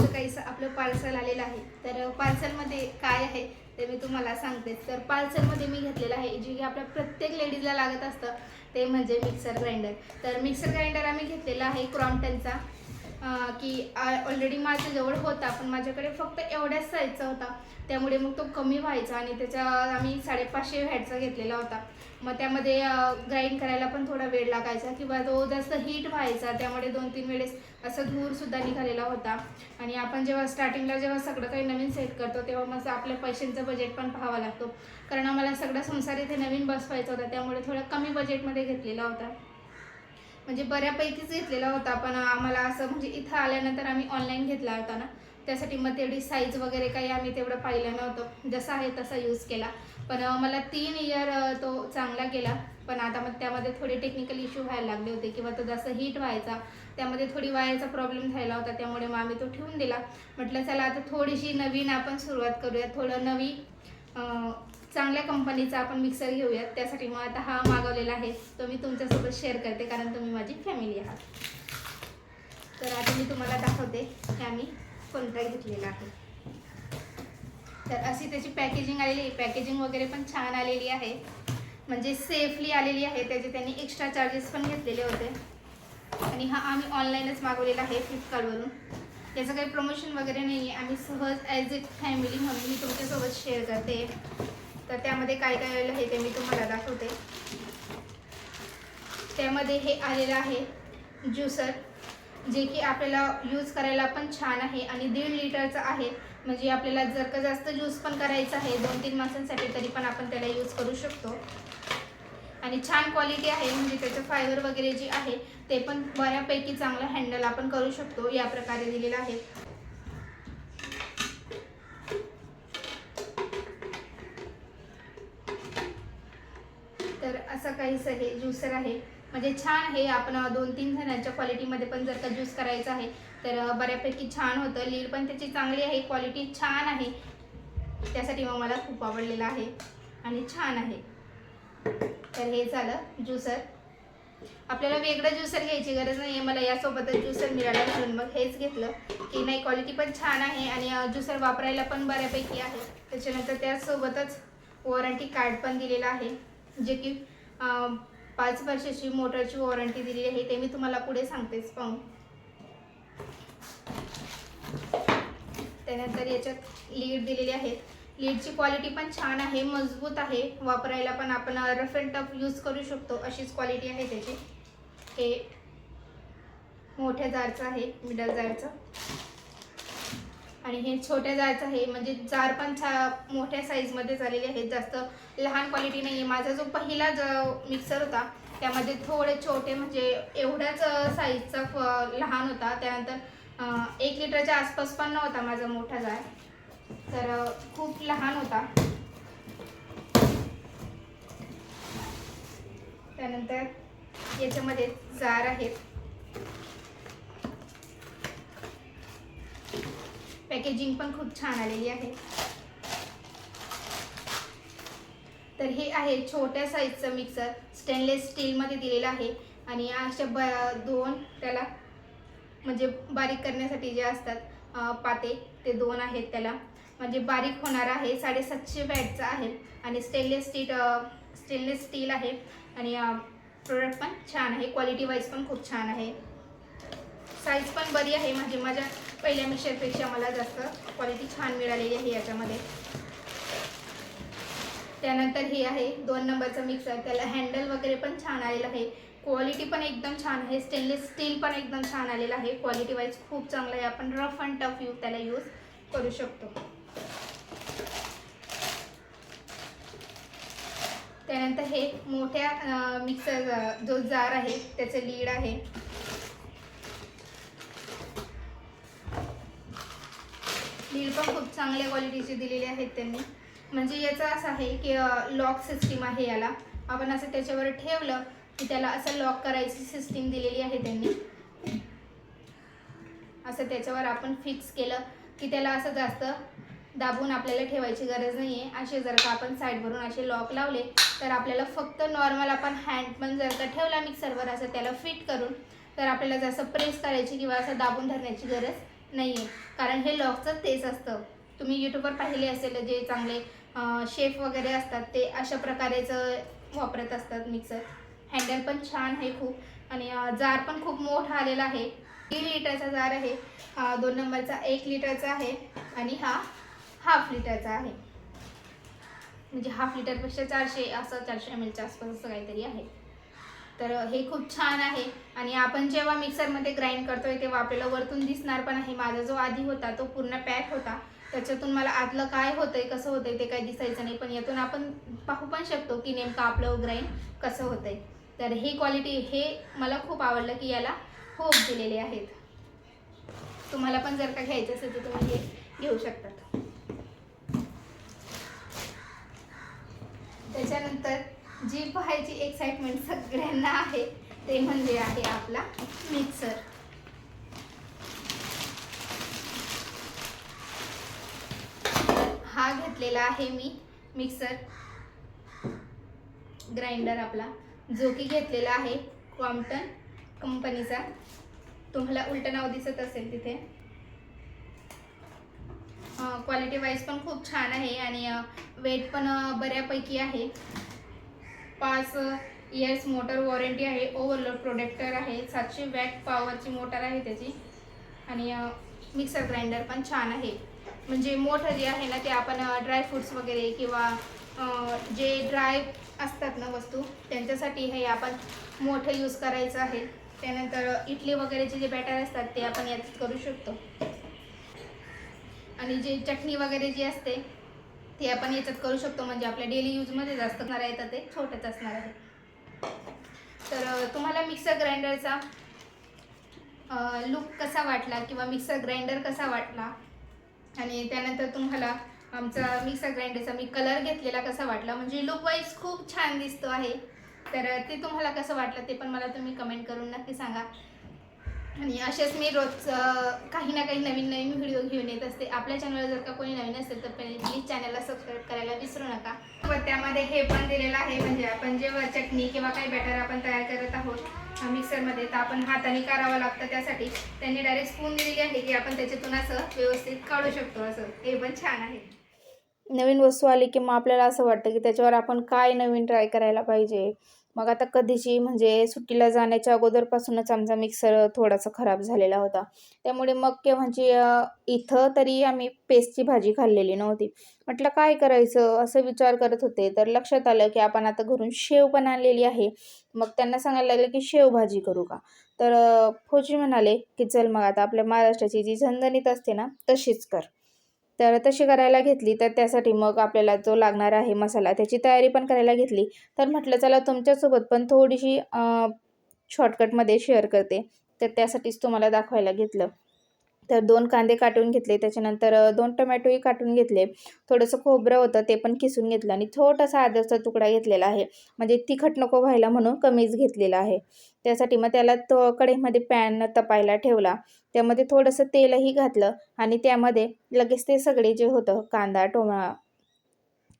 असं काही आपलं पार्सल आलेलं आहे. तर पार्सलमध्ये काय आहे ते मी तुम्हाला सांगते. तर पार्सलमध्ये मी घेतलेलं आहे जे की आपल्या प्रत्येक लेडीजला लागत असतं ते म्हणजे मिक्सर ग्राइंडर तर मिक्सर ग्राइंडर आम्ही घेतलेला आहे क्रॉम्प्टनचा की ऑलरेडी माझ्याजवळ होता पण माझ्याकडे फक्त एवढ्याच साईजचा होता. त्यामुळे मग तो कमी व्हायचा आणि त्याच्या आम्ही साडेपाचशे व्हॅटचा घेतलेला होता. मग त्यामध्ये ग्राइंड करायला पण थोडा वेळ लागायचा किंवा तो जास्त हीट व्हायचा त्यामुळे दोन तीन वेळेस असं धूरसुद्धा निघालेला होता. आणि आपण जेव्हा स्टार्टिंगला जेव्हा सगळं काही नवीन सेट करतो तेव्हा मग आपल्या पैशांचं बजेट पण पाहावा लागतो. कारण आम्हाला सगळा संसार इथे नवीन बसवायचा होता त्यामुळे थोडं कमी बजेटमध्ये घेतलेला होता. म्हणजे बऱ्यापैकीच घेतलेला होता पण आम्हाला असं म्हणजे इथं आल्यानंतर आम्ही ऑनलाईन घेतला होता ना. त्यासाठी मग तेवढी साईज वगैरे काही आम्ही तेवढं पाहिलं नव्हतं. जसा आहे तसा यूज केला. पण मला तीन इयर तो चांगला गेला पण आता मग त्यामध्ये थोडे टेक्निकल इश्यू व्हायला लागले होते किंवा तो जास्त हीट व्हायचा त्यामध्ये थोडी वायाचा प्रॉब्लेम झाला होता. त्यामुळे मग आम्ही तो ठेवून दिला. म्हटलं चला आता थोडीशी नवीन आपण सुरुवात करूया. थोडं नवी चांगल्या कंपनीचा आपण मिक्सर घेऊयात. त्यासाठी मग आता हा मागवलेला आहे. तो मी तुमच्यासोबत शेअर करते कारण तुम्ही माझी फॅमिली आहात. तर आता मी तुम्हाला दाखवते की आम्ही कोणता घेतलेला आहे. तर अशी त्याची पॅकेजिंग आलेली आहे. पॅकेजिंग वगैरे पण छान आलेली आहे. म्हणजे सेफली आलेली आहे. त्याचे त्यांनी एक्स्ट्रा चार्जेस पण घेतलेले होते. आणि हा आम्ही ऑनलाईनच मागवलेला आहे फ्लिपकार्टवरून त्याचं काही प्रमोशन वगैरे नाही आहे आम्ही सहज ॲज ए फॅमिली म्हणून मी तुमच्यासोबत शेअर करते. तर त्यामध्ये काय काय आलेलं आहे ते मी तुम्हाला दाखवते. त्यामध्ये हे आलेलं आहे ज्युसर जे की आपल्याला यूज करायला पण छान आहे आणि दीड लिटरचं आहे. म्हणजे आपल्याला जर का जास्त ज्यूस पण करायचं आहे दोन तीन माणसांसाठी तरी पण आपण त्याला यूज करू शकतो. आणि छान क्वालिटी आहे म्हणजे त्याचं फायबर वगैरे जे आहे ते पण बऱ्यापैकी चांगलं हँडल आपण करू शकतो. या प्रकारे दिलेलं आहे. काही हे ज्युसर आहे. म्हणजे छान आहे. आपण दोन तीन जणांच्या क्वालिटीमध्ये पण जर का ज्यूस करायचं आहे तर बऱ्यापैकी छान होतं. लीड पण त्याची चांगली आहे. क्वालिटी छान आहे. त्यासाठी मग मला खूप आवडलेलं आहे. आणि छान आहे. तर हे झालं ज्युसर आपल्याला वेगळं ज्युसर घ्यायची गरज नाही आहे मला यासोबतच ज्युसर मिळालं म्हणून मग हेच घेतलं. की नाही क्वालिटी पण छान आहे आणि ज्युसर वापरायला पण बऱ्यापैकी आहे. त्याच्यानंतर त्यासोबतच वॉरंटी कार्ड पण दिलेलं आहे. जे की पाच वर्षाची मोटरची वॉरंटी दिलेली आहे ते मी तुम्हाला पुढे सांगतेच पाहून. त्यानंतर याच्यात लीड दिलेली आहे. लीडची क्वालिटी पण छान आहे मजबूत आहे. वापरायला पण आपण रफ अँड टफ यूज करू शकतो अशीच क्वालिटी आहे त्याची. हे मोठ्या जारचं आहे मिडल जारचं. आणि हे छोट्या जायचं आहे म्हणजे जार पण छा मोठ्या साईजमध्ये झालेले आहेत जास्त लहान क्वालिटी नाही आहे माझा जो पहिला ज मिक्सर होता त्यामध्ये थोडे छोटे म्हणजे एवढ्याच साईजचा फ- लहान होता. त्यानंतर एक लिटरच्या आसपास पण नव्हता माझा मोठा जार तर खूप लहान होता. त्यानंतर याच्यामध्ये जार आहेत. पॅकेजिंग पण खूप छान आलेली आहे. तर हे आहे छोट्या साईजचं मिक्सर स्टेनलेस स्टीलमध्ये दिलेलं आहे. आणि अशा ब दोन त्याला म्हणजे बारीक करण्यासाठी जे असतात पाते ते दोन आहेत त्याला. म्हणजे बारीक होणार आहे साडेसातशे वॅटचा आहे. आणि स्टेनलेस स्टील स्टेनलेस स्टील आहे. आणि प्रोडक्ट पण छान आहे. क्वालिटी वाईज पण खूप छान आहे. साईज पण बरी आहे म्हणजे माझ्या पहिल्या मिक्सरपेक्षा मला जास्त क्वालिटी छान मिळालेली आहे याच्यामध्ये. त्यानंतर हे आहे दोन नंबरचं मिक्सर त्याला हँडल वगैरे पण छान आलेलं आहे. क्वालिटी पण एकदम छान आहे. स्टेनलेस स्टील पण एकदम छान आलेलं आहे. क्वालिटी वाईज खूप चांगलं आहे. आपण रफ अँड टफ यू त्याला यूज करू शकतो. त्यानंतर हे मोठ्या मिक्सर जो जार आहे त्याचं लीड आहे. लीड पण खूप चांगल्या क्वालिटीचे दिलेले आहेत त्यांनी. म्हणजे याचं असं आहे की लॉक सिस्टीम आहे याला. आपण असं त्याच्यावर ठेवलं की त्याला असं लॉक करायची सिस्टीम दिलेली आहे त्यांनी. असं त्याच्यावर आपण फिक्स केलं की त्याला असं जास्त दाबून आपल्याला ठेवायची गरज नाही आहे असे जर का आपण साईडवरून असे लॉक लावले तर आपल्याला फक्त नॉर्मल आपण हँड पण जर का ठेवला मिक्सरवर असं त्याला फिट करून तर आपल्याला जसं प्रेस करायची किंवा असं दाबून धरण्याची गरज नाही आहे कारण हे लॉकचं तेच असतं. तुम्ही यूट्यूबवर पाहिले असेल जे चांगले शेफ वगैरे असतात ते अशा प्रकारेचं वापरत असतात मिक्सर हँडल पण छान आहे खूप. आणि जार पण खूप मोठा आलेला आहे. दीड लिटरचा जार आहे. हा दोन नंबरचा एक लिटरचा आहे. आणि हा हाफ लिटरचा आहे. म्हणजे हाफ लिटरपेक्षा चारशे असं चारशे एम एलच्या आसपास असं काहीतरी आहे. तर हे खूप छान आहे. आणि आपण जेव्हा मिक्सरमध्ये ग्राइंड करतोय तेव्हा आपल्याला वरतून दिसणार पण आहे. माझा जो आधी होता तो पूर्ण पॅक होता. त्याच्यातून मला आतलं काय होतंय कसं होतंय ते काही दिसायचं नाही. पण यातून आपण पाहू पण शकतो की नेमकं आपलं ग्राइंड कसं होतंय. तर ही क्वालिटी हे मला खूप आवडलं की याला होप दिलेले आहेत. तुम्हाला पण जर का घ्यायचं असेल तर तुम्ही हे घेऊ शकतात. त्याच्यानंतर जी पाहायची एक्साइटमेंट सगळ्यांना आहे ते म्हणजे आहे आपला मिक्सर हा घेतलेला आहे मी मिक्सर ग्राइंडर आपला जो की घेतलेला आहे क्रॉम्प्टन कंपनीचा. तुम्हाला उलटं नाव दिसत असेल तिथे. क्वालिटी वाईज पण खूप छान आहे आणि वेट पण बऱ्यापैकी आहे. पाच इयर्स मोटर वॉरंटी आहे ओव्हरलोड प्रोडक्टर आहे सातशे वॅट पॉवरची मोटर आहे त्याची. आणि मिक्सर ग्राइंडर पण छान आहे. म्हणजे मोठं जे आहे ना ते आपण ड्रायफ्रुट्स वगैरे किंवा जे ड्राय असतात ना वस्तू त्यांच्यासाठी हे आपण मोठं यूज करायचं आहे. त्यानंतर इडली वगैरेचे जे बॅटर असतात ते आपण यात करू शकतो. आणि जे चटणी वगैरे जी असते ते आपण याच्यात करू शकतो म्हणजे आपल्या डेली यूजमध्ये जास्त असणार आहे तर ते छोटंच असणार आहे. तर तुम्हाला मिक्सर ग्राइंडरचा लुक कसा वाटला किंवा मिक्सर ग्राइंडर कसा वाटला? आणि त्यानंतर तुम्हाला आमचा मिक्सर ग्राइंडरचा मी कलर घेतलेला कसा वाटला? म्हणजे लुक वाईज खूप छान दिसतो आहे. तर ते तुम्हाला कसं वाटलं ते पण मला तुम्ही कमेंट करून नक्की सांगा. आणि असेच मी रोज काही ना काही नवीन नवीन व्हिडिओ घेऊन येत असते. आपल्या चॅनलवर जर का कोणी नवीन असेल तर प्लीज चॅनलला सबस्क्राईब करायला विसरू नका. व त्यामध्ये हे पण दिलेलं आहे म्हणजे आपण जेव्हा चटणी किंवा काही बॅटर आपण तयार करत आहोत मिक्सरमध्ये तर आपण हाताने करावं लागतं त्यासाठी. त्यांनी डायरेक्ट स्पून दिलेली आहे की आपण त्याच्यातून असं व्यवस्थित काढू शकतो असं. हे पण छान आहे. नवीन वस्तू आली की मग आपल्याला असं वाटतं की त्याच्यावर आपण काय नवीन ट्राय करायला पाहिजे? मग आता कधीची म्हणजे सुट्टीला जाण्याच्या अगोदरपासूनच आमचा मिक्सर थोडासा खराब झालेला होता. त्यामुळे मग केव्हाची इथं तरी आम्ही पेस्टची भाजी खाल्लेली नव्हती. म्हटलं काय करायचं? असं विचार करत होते. तर लक्षात आलं की आपण आता घरून शेव पण आणलेली आहे. मग त्यांना सांगायला लागलं की शेव भाजी करू का? तर फौजी म्हणाले की चल मग आता आपल्या महाराष्ट्राची जी झणझणीत असते ना तशीच कर. तर तशी करायला घेतली तर त्यासाठी मग आपल्याला जो लागणार आहे मसाला त्याची तयारी पण करायला घेतली. तर म्हटलं चला तुमच्यासोबत पण थोडीशी शॉर्टकटमध्ये शेअर करते. तर त्यासाठीच तुम्हाला दाखवायला घेतलं. तर दोन कांदे काटून घेतले त्याच्यानंतर दोन टमॅटोही काटून घेतले. थोडंसं खोबरं होतं ते पण किसून घेतलं आणि छोटासा आदरचा तुकडा घेतलेला आहे. म्हणजे तिखट नको व्हायला म्हणून कमीच घेतलेला आहे. त्यासाठी मग त्याला तो कढईमध्ये पॅन तपायला ठेवला. त्यामध्ये थोडंसं तेलही घातलं आणि त्यामध्ये लगेच ते सगळे जे होतं कांदा टोमा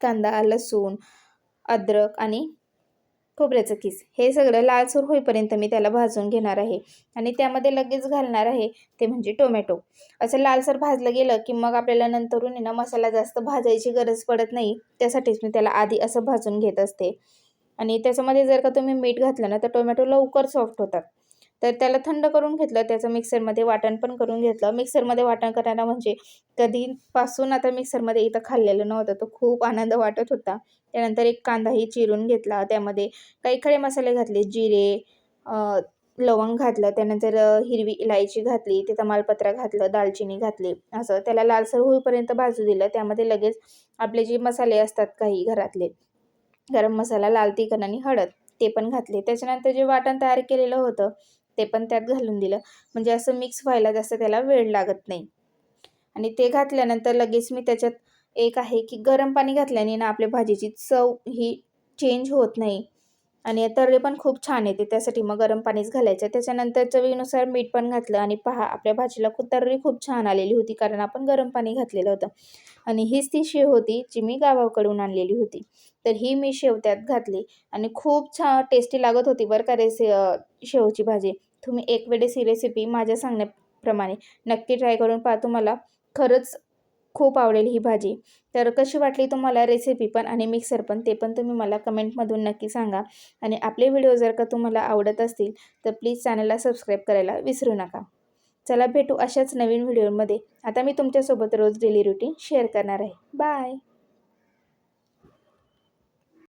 कांदा लसूण अद्रक आणि खोबऱ्याचं किस. हे सगळं लालसूर होईपर्यंत मी त्याला भाजून घेणार आहे. आणि त्यामध्ये लगेच घालणार आहे ते म्हणजे टोमॅटो. असं लालसर भाजलं गेलं की मग आपल्याला नंतरून आहे ना मसाला जास्त भाजायची गरज पडत नाही. त्यासाठीच मी त्याला आधी असं भाजून घेत असते. आणि त्याच्यामध्ये जर का तुम्ही मीठ घातलं ना तर टोमॅटो लवकर सॉफ्ट होतात. तर त्याला थंड करून घेतलं त्याचं मिक्सरमध्ये वाटण पण करून घेतलं. मिक्सरमध्ये वाटण करायला म्हणजे कधीपासून आता मिक्सरमध्ये इथं खाल्लेलं नव्हतं तो खूप आनंद वाटत होता. त्यानंतर एक कांदाही चिरून घेतला त्यामध्ये काही खडे मसाले घातले जिरे लवंग घातलं त्यानंतर हिरवी इलायची घातली ते तमालपत्रा घातलं दालचिनी घातली असं. त्याला लालसर होईपर्यंत भाजू दिलं त्यामध्ये लगेच आपले जे मसाले असतात काही घरातले गरम मसाला लाल तिखट आणि हळद ते पण घातले. त्याच्यानंतर जे वाटण तयार केलेलं होतं ते पण त्यात घालून दिलं. म्हणजे असं मिक्स व्हायला जास्त त्याला वेळ लागत नाही. आणि ते घातल्यानंतर लगेच मी त्याच्यात एक आहे की गरम पाणी घातल्याने ना आपल्या भाजीची चव ही चेंज होत नाही. आणि तर्री पण खूप छान येते. त्यासाठी मग गरम पाणीच घालायचं. त्याच्यानंतर चवीनुसार मीठ पण घातलं आणि पहा आपल्या भाजीला खूप तर्री खूप छान आलेली होती कारण आपण गरम पाणी घातलेलं होतं. आणि हीच ती शेव होती जी मी गावाकडून आणलेली होती. तर ही मी शेव त्यात घातली आणि खूप छान टेस्टी लागत होती बरं का रेसि शेवची भाजी. तुम्ही एक वेळेस ही रेसिपी माझ्या सांगण्याप्रमाणे नक्की ट्राय करून पहा तुम्हाला खरंच खूप आवडेल ही भाजी. तर कशी वाटली तुम्हाला रेसिपी पण आणि मिक्सर पण ते पण तुम्ही मला कमेंटमधून नक्की सांगा. आणि आपले व्हिडिओ जर का तुम्हाला आवडत असतील तर प्लीज चॅनलला सबस्क्राईब करायला विसरू नका. चला भेटू अशाच नवीन व्हिडिओमध्ये आता मी तुमच्यासोबत रोज डेली रुटीन शेअर करणार आहे. बाय